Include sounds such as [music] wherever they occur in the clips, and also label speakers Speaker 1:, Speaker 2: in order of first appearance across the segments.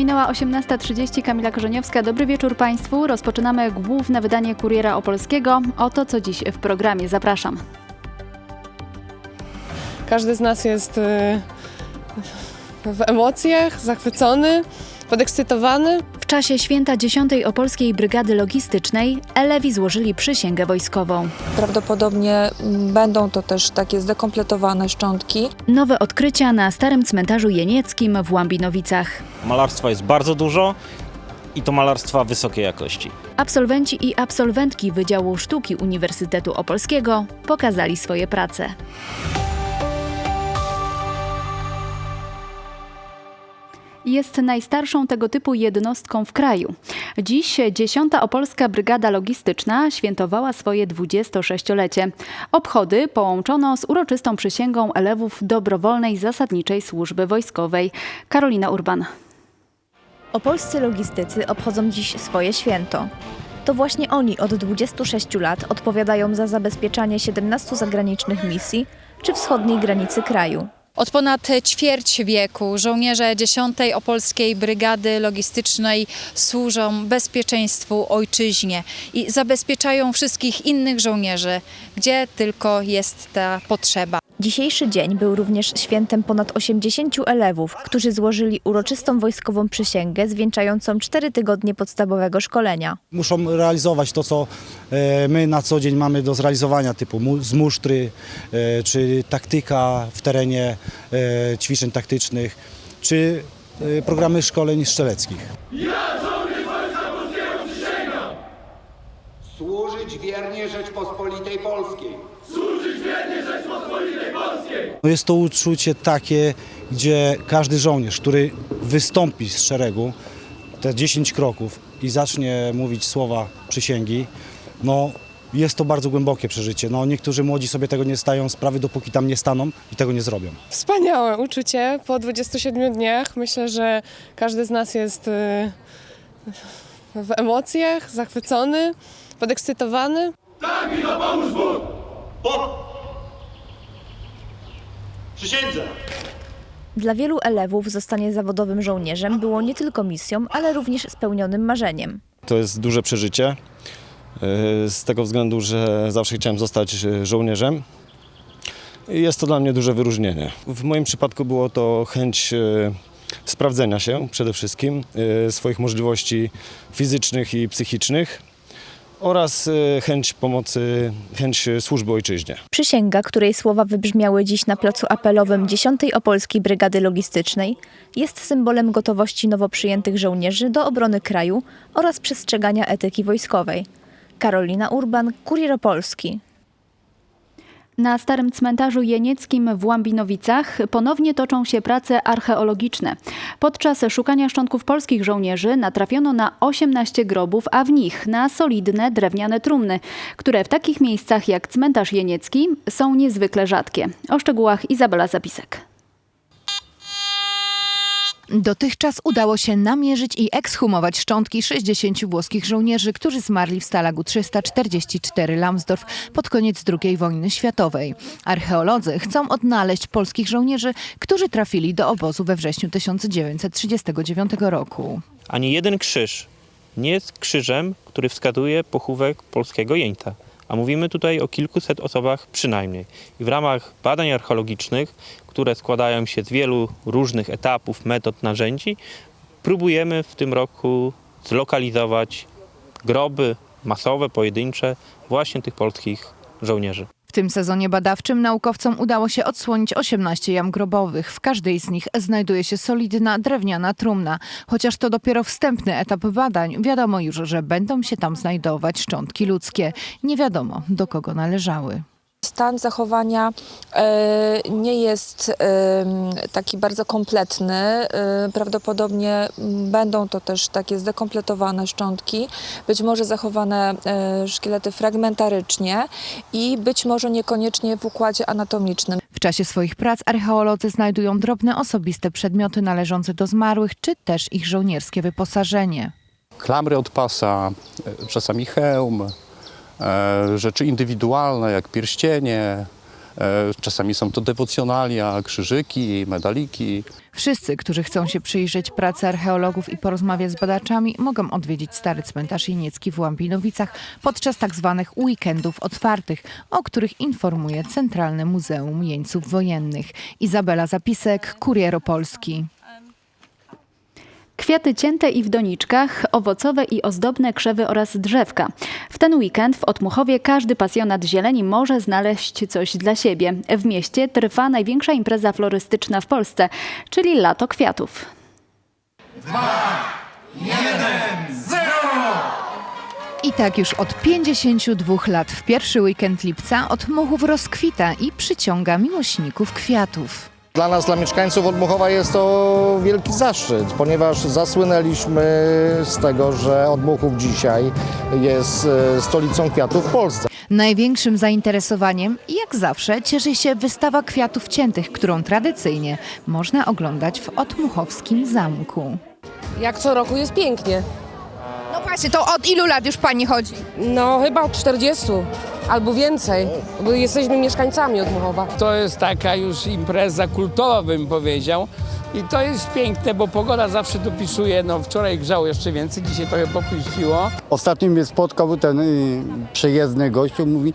Speaker 1: Minęła 18.30, Kamila Korzeniowska. Dobry wieczór Państwu. Rozpoczynamy główne wydanie Kuriera Opolskiego. Oto co dziś w programie. Zapraszam.
Speaker 2: Każdy z nas jest y, w emocjach, zachwycony, podekscytowany.
Speaker 1: W czasie święta 10. Opolskiej Brygady Logistycznej elewi złożyli przysięgę wojskową.
Speaker 3: Prawdopodobnie mm, będą to też takie zdekompletowane szczątki.
Speaker 1: Nowe odkrycia na Starym Cmentarzu Jenieckim w Łambinowicach.
Speaker 4: Malarstwa jest bardzo dużo i to malarstwa wysokiej jakości.
Speaker 1: Absolwenci i absolwentki Wydziału Sztuki Uniwersytetu Opolskiego pokazali swoje prace. Jest najstarszą tego typu jednostką w kraju. Dziś 10. Opolska Brygada Logistyczna świętowała swoje 26-lecie. Obchody połączono z uroczystą przysięgą elewów dobrowolnej zasadniczej służby wojskowej. Karolina Urban.
Speaker 5: Opolscy logistycy obchodzą dziś swoje święto. To właśnie oni od 26 lat odpowiadają za zabezpieczanie 17 zagranicznych misji czy wschodniej granicy kraju.
Speaker 6: Od ponad ćwierć wieku żołnierze 10. Opolskiej Brygady Logistycznej służą bezpieczeństwu ojczyźnie i zabezpieczają wszystkich innych żołnierzy, gdzie tylko jest ta potrzeba.
Speaker 5: Dzisiejszy dzień był również świętem ponad 80 elewów, którzy złożyli uroczystą wojskową przysięgę zwieńczającą 4 tygodnie podstawowego szkolenia.
Speaker 7: muszą realizować to, co e, my na co dzień mamy do zrealizowania, typu z musztry, e, czy taktyka w terenie ćwiczeń taktycznych, czy e, programy szkoleń strzeleckich.
Speaker 8: Służyć wiernie Rzeczpospolitej Polskiej.
Speaker 7: No jest to uczucie takie, gdzie każdy żołnierz, który wystąpi z szeregu, te 10 kroków i zacznie mówić słowa przysięgi, no jest to bardzo głębokie przeżycie. No, niektórzy młodzi sobie tego nie stają sprawy, dopóki tam nie staną i tego nie zrobią.
Speaker 2: Wspaniałe uczucie po 27 dniach. Myślę, że każdy z nas jest y, w emocjach, zachwycony, podekscytowany.
Speaker 5: Dla wielu elewów zostanie zawodowym żołnierzem było nie tylko misją, ale również spełnionym marzeniem.
Speaker 9: To jest duże przeżycie. E, Z tego względu, że zawsze chciałem zostać e, żołnierzem. Jest to dla mnie duże wyróżnienie. W moim przypadku było to chęć e, sprawdzenia się przede wszystkim swoich możliwości fizycznych i psychicznych oraz chęć pomocy, chęć służby ojczyźnie.
Speaker 5: Przysięga, której słowa wybrzmiały dziś na placu apelowym 10. Opolskiej Brygady Logistycznej, jest symbolem gotowości nowo przyjętych żołnierzy do obrony kraju oraz przestrzegania etyki wojskowej. Karolina Urban, Kurier Opolski.
Speaker 1: Na Starym Cmentarzu Jenieckim w Łambinowicach ponownie toczą się prace archeologiczne. Podczas szukania szczątków polskich żołnierzy natrafiono na 18 grobów, a w nich na solidne drewniane trumny, które w takich miejscach jak cmentarz jeniecki są niezwykle rzadkie. O szczegółach Izabela Zapisek.
Speaker 10: Dotychczas udało się namierzyć i ekshumować szczątki 60 włoskich żołnierzy, którzy zmarli w Stalagu 344 Lambsdorff pod koniec II wojny światowej. Archeolodzy chcą odnaleźć polskich żołnierzy, którzy trafili do obozu we wrześniu 1939 roku.
Speaker 4: Ani jeden krzyż nie jest krzyżem, który wskazuje pochówek polskiego jeńca. A mówimy tutaj o kilkuset osobach przynajmniej. I w ramach badań archeologicznych, które składają się z wielu różnych etapów, metod, narzędzi, próbujemy w tym roku zlokalizować groby masowe, pojedyncze właśnie tych polskich żołnierzy.
Speaker 10: W tym sezonie badawczym naukowcom udało się odsłonić 18 jam grobowych. W każdej z nich znajduje się solidna drewniana trumna. Chociaż to dopiero wstępny etap badań, wiadomo już, że będą się tam znajdować szczątki ludzkie. Nie wiadomo, do kogo należały.
Speaker 3: Stan zachowania e, nie jest em, taki bardzo kompletny. E, prawdopodobnie będą to też takie zdekompletowane szczątki, być może zachowane e, szkielety fragmentarycznie i być może niekoniecznie w układzie anatomicznym.
Speaker 10: W czasie swoich prac archeolodzy znajdują drobne osobiste przedmioty należące do zmarłych, czy też ich żołnierskie wyposażenie.
Speaker 11: klamry od pasa, e, czasami hełm, e, rzeczy indywidualne jak pierścienie, E, Czasami są to dewocjonalia, krzyżyki, medaliki.
Speaker 10: Wszyscy, którzy chcą się przyjrzeć pracy archeologów i porozmawiać z badaczami, mogą odwiedzić Stary Cmentarz Jeniecki w Łambinowicach podczas tak zwanych weekendów otwartych, o których informuje Centralne Muzeum Jeńców Wojennych. Izabela Zapisek, Kurier Opolski.
Speaker 1: Kwiaty cięte i w doniczkach, owocowe i ozdobne krzewy oraz drzewka. W ten weekend w Otmuchowie każdy pasjonat zieleni może znaleźć coś dla siebie. W mieście trwa największa impreza florystyczna w Polsce, czyli Lato Kwiatów.
Speaker 10: I tak już od 52 lat w pierwszy weekend lipca Otmuchów rozkwita i przyciąga miłośników kwiatów.
Speaker 12: Dla nas, dla mieszkańców Odmuchowa jest to wielki zaszczyt, ponieważ zasłynęliśmy z tego, że Odmuchów dzisiaj jest e, stolicą kwiatów w Polsce.
Speaker 10: Największym zainteresowaniem, jak zawsze, cieszy się wystawa kwiatów ciętych, którą tradycyjnie można oglądać w Otmuchowskim Zamku.
Speaker 13: Jak co roku jest pięknie.
Speaker 14: No właśnie, to od ilu lat już pani chodzi?
Speaker 13: No chyba od 40 albo więcej, bo jesteśmy mieszkańcami Odmuchowa.
Speaker 15: To jest taka już impreza kultowa, bym powiedział. I to jest piękne, bo pogoda zawsze dopisuje. No wczoraj grzało jeszcze więcej, dzisiaj trochę popuściło.
Speaker 16: Ostatnio mnie spotkał ten y, przejezdny gościu, mówi,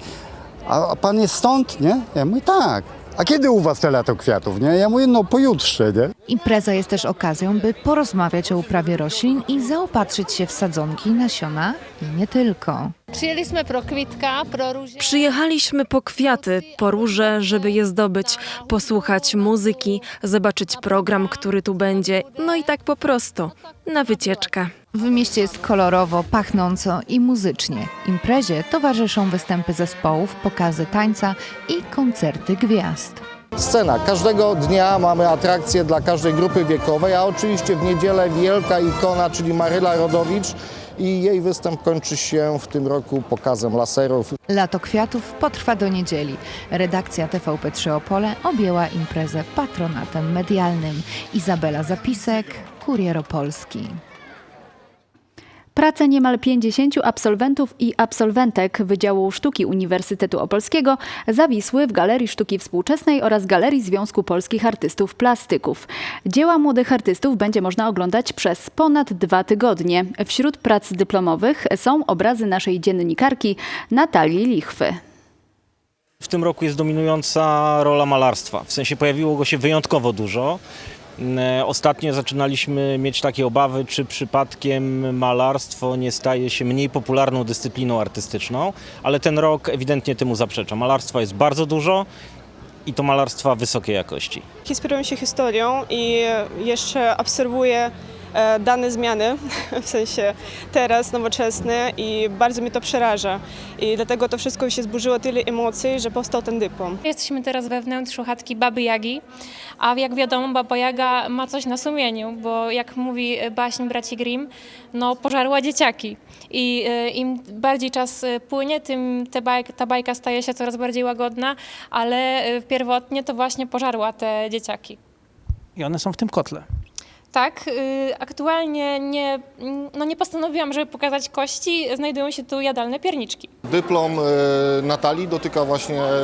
Speaker 16: a, a pan jest stąd, nie? Ja mówię, tak. A kiedy u was te lato kwiatów, nie? Ja mówię, no pojutrze, nie?
Speaker 10: Impreza jest też okazją, by porozmawiać o uprawie roślin i zaopatrzyć się w sadzonki, nasiona i nie tylko.
Speaker 14: Przyjęliśmy pro kwitka, pro róże.
Speaker 13: Przyjechaliśmy po kwiaty, po róże, żeby je zdobyć, posłuchać muzyki, zobaczyć program, który tu będzie, no i tak po prostu, na wycieczkę.
Speaker 10: W mieście jest kolorowo, pachnąco i muzycznie. Imprezie towarzyszą występy zespołów, pokazy tańca i koncerty gwiazd.
Speaker 12: Scena. Każdego dnia mamy atrakcje dla każdej grupy wiekowej, a oczywiście w niedzielę wielka ikona, czyli Maryla Rodowicz i jej występ kończy się w tym roku pokazem laserów.
Speaker 10: Lato Kwiatów potrwa do niedzieli. Redakcja TVP3 Opole objęła imprezę patronatem medialnym. Izabela Zapisek, Kurier Opolski.
Speaker 1: Prace niemal 50 absolwentów i absolwentek Wydziału Sztuki Uniwersytetu Opolskiego zawisły w Galerii Sztuki Współczesnej oraz Galerii Związku Polskich Artystów Plastyków. Dzieła młodych artystów będzie można oglądać przez ponad dwa tygodnie. Wśród prac dyplomowych są obrazy naszej dziennikarki Natalii Lichwy.
Speaker 4: W tym roku jest dominująca rola malarstwa. W sensie pojawiło go się wyjątkowo dużo. E, Ostatnio zaczynaliśmy mieć takie obawy, czy przypadkiem malarstwo nie staje się mniej popularną dyscypliną artystyczną, ale ten rok ewidentnie temu zaprzecza. Malarstwa jest bardzo dużo i to malarstwa wysokiej jakości.
Speaker 2: Inspiruję się historią i jeszcze obserwuję dane zmiany, [laughs] w sensie teraz nowoczesne i bardzo mnie to przeraża. I dlatego to wszystko się zburzyło tyle emocji, że powstał ten dyplom.
Speaker 14: Jesteśmy teraz wewnątrz chatki Baby Jagi, a jak wiadomo Baba Jaga ma coś na sumieniu, bo jak mówi baśń braci Grimm, no pożarła dzieciaki. I e, im bardziej czas e, płynie, tym ta bajka staje się coraz bardziej łagodna, ale e, pierwotnie to właśnie pożarła te dzieciaki.
Speaker 15: I one są w tym kotle.
Speaker 14: Tak, y, aktualnie nie, no nie postanowiłam, żeby pokazać kości, znajdują się tu jadalne pierniczki.
Speaker 12: Dyplom e, Natalii dotyka właśnie e,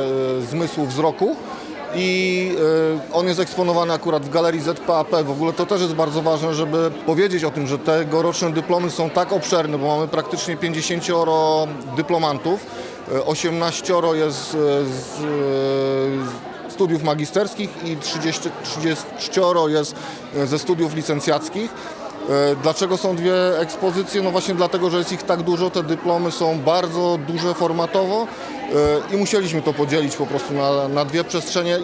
Speaker 12: zmysłu wzroku i e, on jest eksponowany akurat w Galerii ZPAP. W ogóle to też jest bardzo ważne, żeby powiedzieć o tym, że tegoroczne dyplomy są tak obszerne, bo mamy praktycznie 50 dyplomantów, e, 18 jest z e, studiów magisterskich i 30, 30 jest e, ze studiów licencjackich. E, Dlaczego są dwie ekspozycje? No właśnie dlatego, że jest ich tak dużo, te dyplomy są bardzo duże formatowo e, i musieliśmy to podzielić po prostu na, na dwie przestrzenie.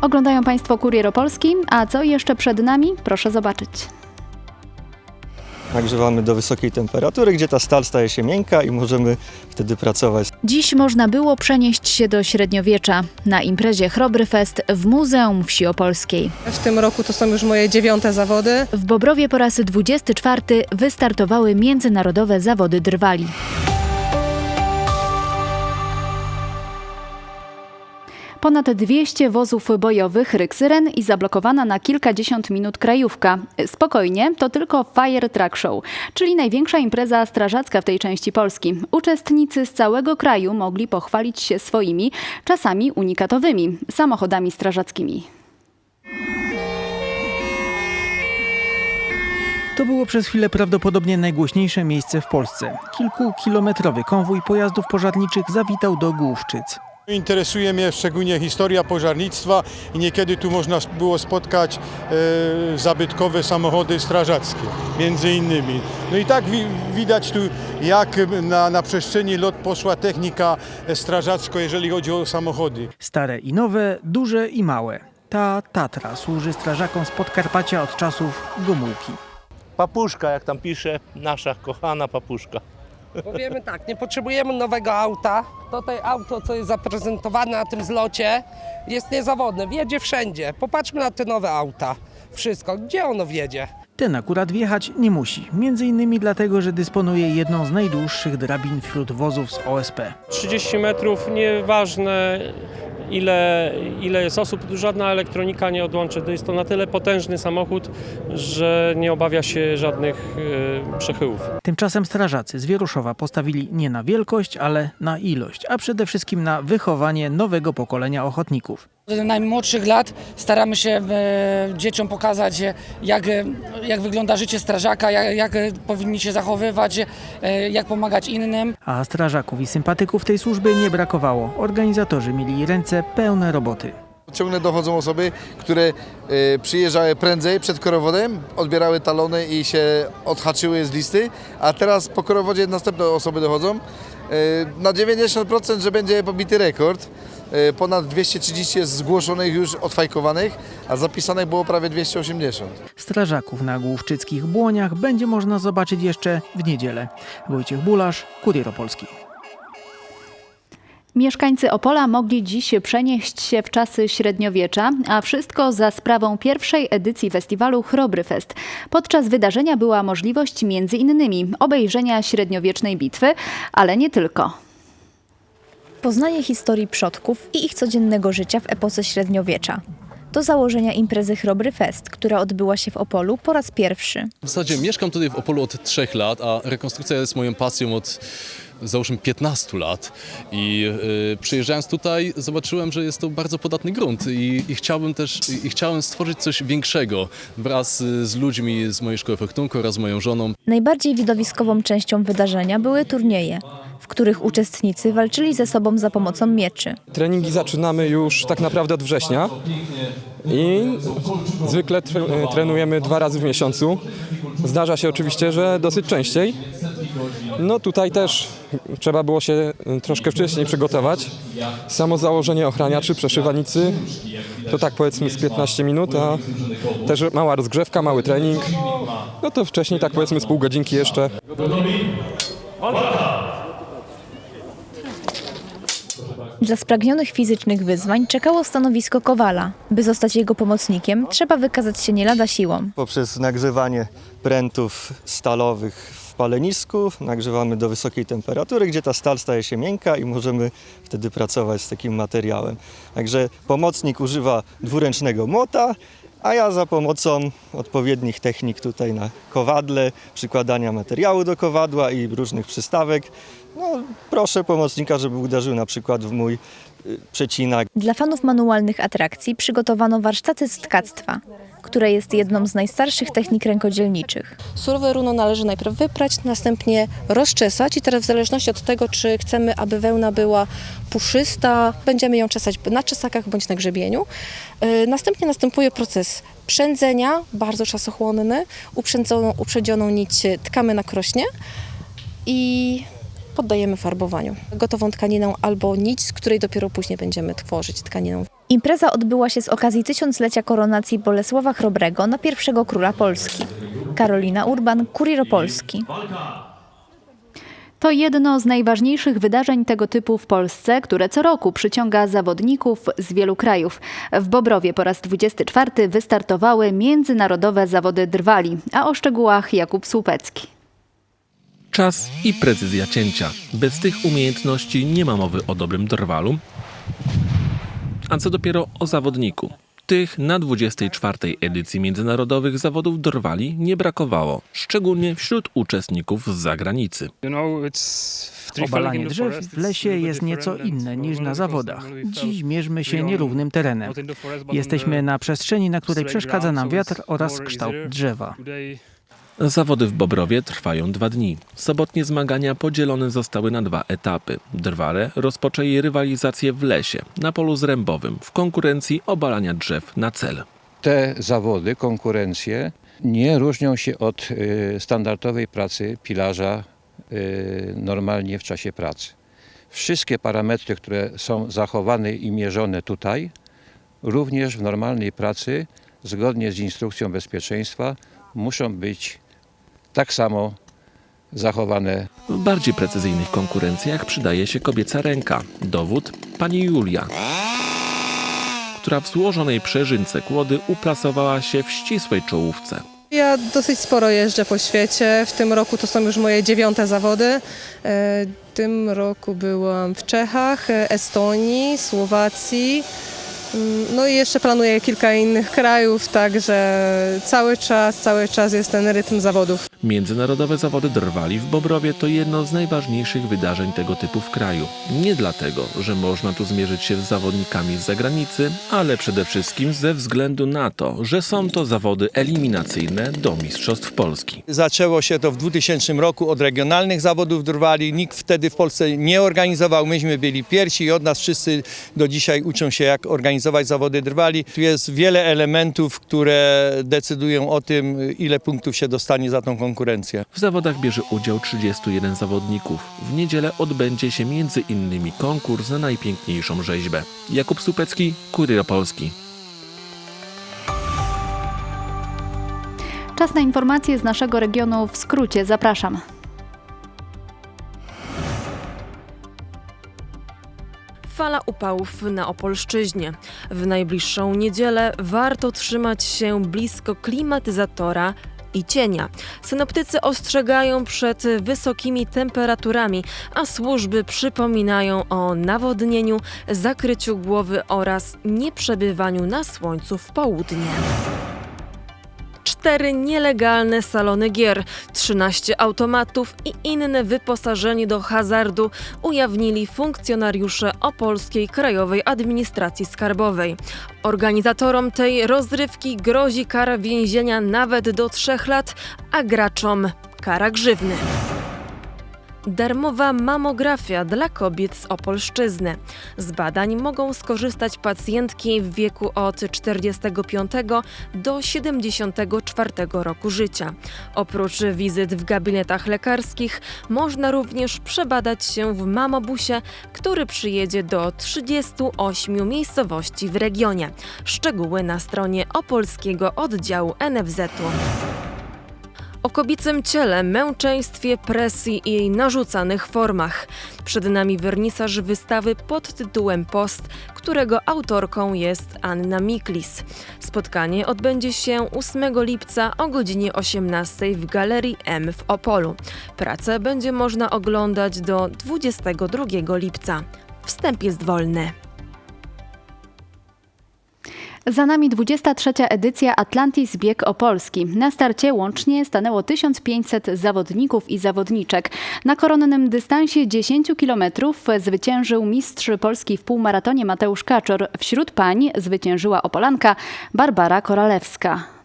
Speaker 1: Oglądają Państwo Kurier Opolski, a co jeszcze przed nami? Proszę zobaczyć.
Speaker 9: Nagrzewamy do wysokiej temperatury, gdzie ta stal staje się miękka i możemy wtedy pracować.
Speaker 1: Dziś można było przenieść się do średniowiecza na imprezie Chrobry Fest w Muzeum Wsi Opolskiej.
Speaker 2: W tym roku to są już moje dziewiąte zawody.
Speaker 1: W Bobrowie po raz 24 wystartowały międzynarodowe zawody drwali. Ponad 200 wozów bojowych, ryk syren i zablokowana na kilkadziesiąt minut krajówka. Spokojnie, to tylko Fire Truck Show, czyli największa impreza strażacka w tej części Polski. Uczestnicy z całego kraju mogli pochwalić się swoimi, czasami unikatowymi, samochodami strażackimi.
Speaker 17: To było przez chwilę prawdopodobnie najgłośniejsze miejsce w Polsce. Kilkukilometrowy konwój pojazdów pożarniczych zawitał do Główczyc.
Speaker 18: Interesuje mnie szczególnie historia pożarnictwa i niekiedy tu można było spotkać e, zabytkowe samochody strażackie, między innymi. No i tak wi widać tu, jak na, na przestrzeni lot poszła technika strażacka, jeżeli chodzi o samochody.
Speaker 17: Stare i nowe, duże i małe. Ta Tatra służy strażakom z Podkarpacia od czasów Gomułki.
Speaker 4: Papuszka, jak tam pisze, nasza kochana papuszka.
Speaker 19: Powiemy tak, nie potrzebujemy nowego auta. Tutaj auto, co jest zaprezentowane na tym zlocie, jest niezawodne, wjedzie wszędzie. Popatrzmy na te nowe auta. Wszystko, gdzie ono wjedzie?
Speaker 17: Ten akurat wjechać nie musi. Między innymi dlatego, że dysponuje jedną z najdłuższych drabin wśród wozów z OSP.
Speaker 20: 30 metrów, nieważne ile, ile jest osób, żadna elektronika nie odłączy. To jest to na tyle potężny samochód, że nie obawia się żadnych e, przechyłów.
Speaker 17: Tymczasem strażacy z Wieruszowa postawili nie na wielkość, ale na ilość, a przede wszystkim na wychowanie nowego pokolenia ochotników.
Speaker 21: Od najmłodszych lat staramy się e, dzieciom pokazać, e, jak, e, jak wygląda życie strażaka, jak, jak e, powinni się zachowywać, e, jak pomagać innym.
Speaker 17: A strażaków i sympatyków tej służby nie brakowało. Organizatorzy mieli ręce pełne roboty.
Speaker 22: Ciągle dochodzą osoby, które przyjeżdżały prędzej przed korowodem, odbierały talony i się odhaczyły z listy, a teraz po korowodzie następne osoby dochodzą. Na 90% że będzie pobity rekord. E, ponad 230 jest zgłoszonych już odfajkowanych, a zapisanych było prawie 280.
Speaker 17: Strażaków na główczyckich błoniach będzie można zobaczyć jeszcze w niedzielę. Wojciech Bulasz, Kurier Opolski.
Speaker 1: Mieszkańcy Opola mogli dziś przenieść się w czasy średniowiecza, a wszystko za sprawą pierwszej edycji festiwalu Chrobry Fest. Podczas wydarzenia była możliwość między innymi obejrzenia średniowiecznej bitwy, ale nie tylko.
Speaker 5: Poznanie historii przodków i ich codziennego życia w epoce średniowiecza. Do założenia imprezy Chrobry Fest, która odbyła się w Opolu po raz pierwszy.
Speaker 11: W zasadzie mieszkam tutaj w Opolu od trzech lat, a rekonstrukcja jest moją pasją od załóżmy 15 lat i y, przyjeżdżając tutaj zobaczyłem, że jest to bardzo podatny grunt i, i chciałbym też i, chciałem stworzyć coś większego wraz y, z ludźmi z mojej szkoły fechtunku oraz moją żoną.
Speaker 5: Najbardziej widowiskową częścią wydarzenia były turnieje, których uczestnicy walczyli ze sobą za pomocą mieczy.
Speaker 23: Treningi zaczynamy już tak naprawdę od września i zwykle tre- trenujemy dwa razy w miesiącu. Zdarza się oczywiście, że dosyć częściej. No tutaj też trzeba było się troszkę wcześniej przygotować. Samo założenie ochraniaczy, przeszywanicy to tak powiedzmy z 15 minut, a też mała rozgrzewka, mały trening. No to wcześniej tak powiedzmy z pół godzinki jeszcze.
Speaker 5: Dla spragnionych fizycznych wyzwań czekało stanowisko kowala. By zostać jego pomocnikiem, trzeba wykazać się nie lada siłą.
Speaker 24: Poprzez nagrzewanie prętów stalowych w palenisku nagrzewamy do wysokiej temperatury, gdzie ta stal staje się miękka i możemy wtedy pracować z takim materiałem. Także pomocnik używa dwuręcznego młota, a ja za pomocą odpowiednich technik tutaj na kowadle, przykładania materiału do kowadła i różnych przystawek, no, proszę pomocnika, żeby uderzył na przykład w mój przecinak.
Speaker 5: Dla fanów manualnych atrakcji przygotowano warsztaty z tkactwa, które jest jedną z najstarszych technik rękodzielniczych.
Speaker 25: Surowe runo należy najpierw wyprać, następnie rozczesać i teraz w zależności od tego, czy chcemy, aby wełna była puszysta, będziemy ją czesać na czesakach bądź na grzebieniu. Yy, Następnie następuje proces przędzenia, bardzo czasochłonny. Uprzędzoną, uprzedzioną nić tkamy na krośnie i poddajemy farbowaniu. Gotową tkaninę albo nić, z której dopiero później będziemy tworzyć tkaninę.
Speaker 5: Impreza odbyła się z okazji tysiąclecia koronacji Bolesława Chrobrego na pierwszego króla Polski. Karolina Urban, Kurier Opolski.
Speaker 1: To jedno z najważniejszych wydarzeń tego typu w Polsce, które co roku przyciąga zawodników z wielu krajów. W Bobrowie po raz 24 wystartowały międzynarodowe zawody drwali, a o szczegółach Jakub Słupecki.
Speaker 26: Czas i precyzja cięcia. Bez tych umiejętności nie ma mowy o dobrym drwalu. a co dopiero o zawodniku. Tych na 24. edycji międzynarodowych zawodów drwali nie brakowało, szczególnie wśród uczestników z zagranicy.
Speaker 17: Obalanie drzew w lesie jest nieco inne niż na zawodach. Dziś mierzmy się nierównym terenem. Jesteśmy na przestrzeni, na której przeszkadza nam wiatr oraz kształt drzewa.
Speaker 26: Zawody w Bobrowie trwają dwa dni. Sobotnie zmagania podzielone zostały na dwa etapy. Drwale rozpoczęli rywalizację w lesie, na polu zrębowym, w konkurencji obalania drzew na cel.
Speaker 27: Te zawody, konkurencje nie różnią się od y, standardowej pracy pilarza y, normalnie w czasie pracy. Wszystkie parametry, które są zachowane i mierzone tutaj, również w normalnej pracy, zgodnie z instrukcją bezpieczeństwa, muszą być tak samo zachowane
Speaker 26: W bardziej precyzyjnych konkurencjach przydaje się kobieca ręka. Dowód pani Julia, która w złożonej przeżynce kłody uplasowała się w ścisłej czołówce.
Speaker 28: Ja dosyć sporo jeżdżę po świecie. W tym roku to są już moje dziewiąte zawody. E, W tym roku byłam w Czechach, Estonii, Słowacji. Mm, No i jeszcze planuję kilka innych krajów, także cały czas, cały czas jest ten rytm zawodów.
Speaker 26: Międzynarodowe zawody drwali w Bobrowie to jedno z najważniejszych wydarzeń tego typu w kraju. Nie dlatego, że można tu zmierzyć się z zawodnikami z zagranicy, ale przede wszystkim ze względu na to, że są to zawody eliminacyjne do Mistrzostw Polski.
Speaker 29: Zaczęło się to w 2000 roku od regionalnych zawodów drwali. Nikt wtedy w Polsce nie organizował. Myśmy byli pierwsi i od nas wszyscy do dzisiaj uczą się, jak organizować zawody drwali. Tu jest wiele elementów, które decydują o tym, ile punktów się dostanie za tą konkurencję.
Speaker 26: W zawodach bierze udział 31 zawodników. W niedzielę odbędzie się między innymi konkurs na najpiękniejszą rzeźbę. Jakub Supecki, Kurier Polski.
Speaker 1: Czas na informacje z naszego regionu w skrócie. Zapraszam.
Speaker 30: Fala upałów na Opolszczyźnie. W najbliższą niedzielę warto trzymać się blisko klimatyzatora i cienia. Synoptycy ostrzegają przed wysokimi temperaturami, a służby przypominają o nawodnieniu, zakryciu głowy oraz nieprzebywaniu na słońcu w południe. Cztery nielegalne salony gier, 13 automatów i inne wyposażenie do hazardu ujawnili funkcjonariusze Opolskiej Krajowej Administracji Skarbowej. Organizatorom tej rozrywki grozi kara więzienia nawet do trzech lat, a graczom kara grzywny. Darmowa mamografia dla kobiet z Opolszczyzny. Z badań mogą skorzystać pacjentki w wieku od 45 do 74 roku życia. Oprócz wizyt w gabinetach lekarskich, można również przebadać się w mamobusie, który przyjedzie do 38 miejscowości w regionie. Szczegóły na stronie opolskiego oddziału NFZ-u. O kobiecym ciele, męczeństwie, presji i jej narzucanych formach. Przed nami wernisaż wystawy pod tytułem Post, którego autorką jest Anna Miklis. Spotkanie odbędzie się 8 lipca o godzinie 18 w Galerii M w Opolu. Pracę będzie można oglądać do 22 lipca. Wstęp jest wolny.
Speaker 1: Za nami 23. edycja Atlantis Bieg Opolski. Na starcie łącznie stanęło 1500 zawodników i zawodniczek. Na koronnym dystansie 10 km zwyciężył mistrz Polski w półmaratonie Mateusz Kaczor. Wśród pań zwyciężyła Opolanka Barbara Koralewska.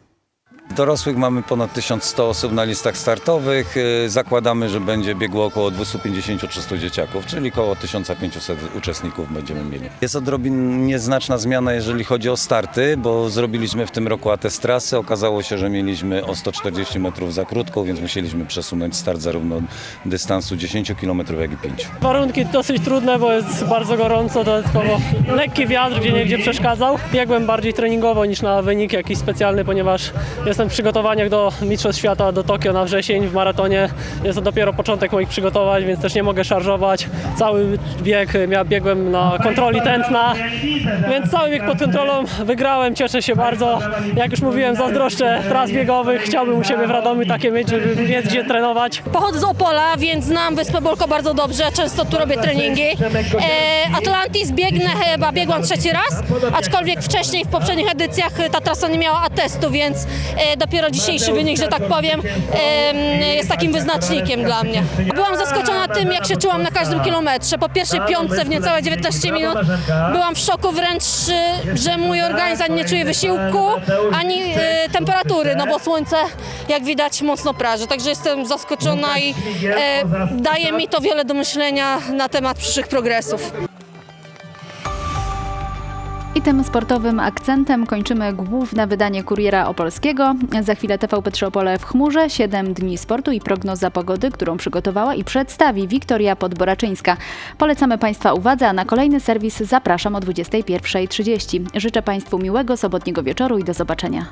Speaker 31: Dorosłych mamy ponad 1100 osób na listach startowych. Y, Zakładamy, że będzie biegło około 250-300 dzieciaków, czyli około 1500 uczestników będziemy mieli. Jest odrobinnie znaczna zmiana, jeżeli chodzi o starty, bo zrobiliśmy w tym roku atest trasy. Okazało się, że mieliśmy o 140 metrów za krótką, więc musieliśmy przesunąć start zarówno dystansu 10 km, jak i 5.
Speaker 32: Warunki dosyć trudne, bo jest bardzo gorąco, dodatkowo lekki wiatr gdzie niegdzie przeszkadzał. Biegłem bardziej treningowo niż na wynik jakiś specjalny, ponieważ jestem Jestem w przygotowaniach do Mistrzostw Świata do Tokio na wrzesień w maratonie. Jest to dopiero początek moich przygotowań, więc też nie mogę szarżować. Cały bieg ja biegłem na kontroli tętna, więc cały bieg pod kontrolą wygrałem, cieszę się bardzo. Jak już mówiłem, zazdroszczę tras biegowych, chciałbym u siebie w Radomiu takie mieć, żeby mieć gdzie trenować.
Speaker 33: Pochodzę z Opola, więc znam Wyspę Bolko bardzo dobrze, często tu robię treningi. E, Atlantis biegnę chyba, biegłam trzeci raz, aczkolwiek wcześniej w poprzednich edycjach ta trasa nie miała atestu, więc e, dopiero dzisiejszy wynik, że tak powiem, jest takim wyznacznikiem dla mnie. Byłam zaskoczona tym, jak się czułam na każdym kilometrze. Po pierwszej piątce w niecałe 19 minut byłam w szoku wręcz, że mój organizm ani nie czuje wysiłku, ani e, temperatury, no bo słońce, jak widać, mocno praży. Także jestem zaskoczona i e, daje mi to wiele do myślenia na temat przyszłych progresów.
Speaker 1: I tym sportowym akcentem kończymy główne wydanie Kuriera Opolskiego. Za chwilę TVP3 Opole w chmurze, 7 dni sportu i prognoza pogody, którą przygotowała i przedstawi Wiktoria Podboraczyńska. Polecamy Państwa uwadze, a na kolejny serwis zapraszam o 21.30. Życzę Państwu miłego sobotniego wieczoru i do zobaczenia.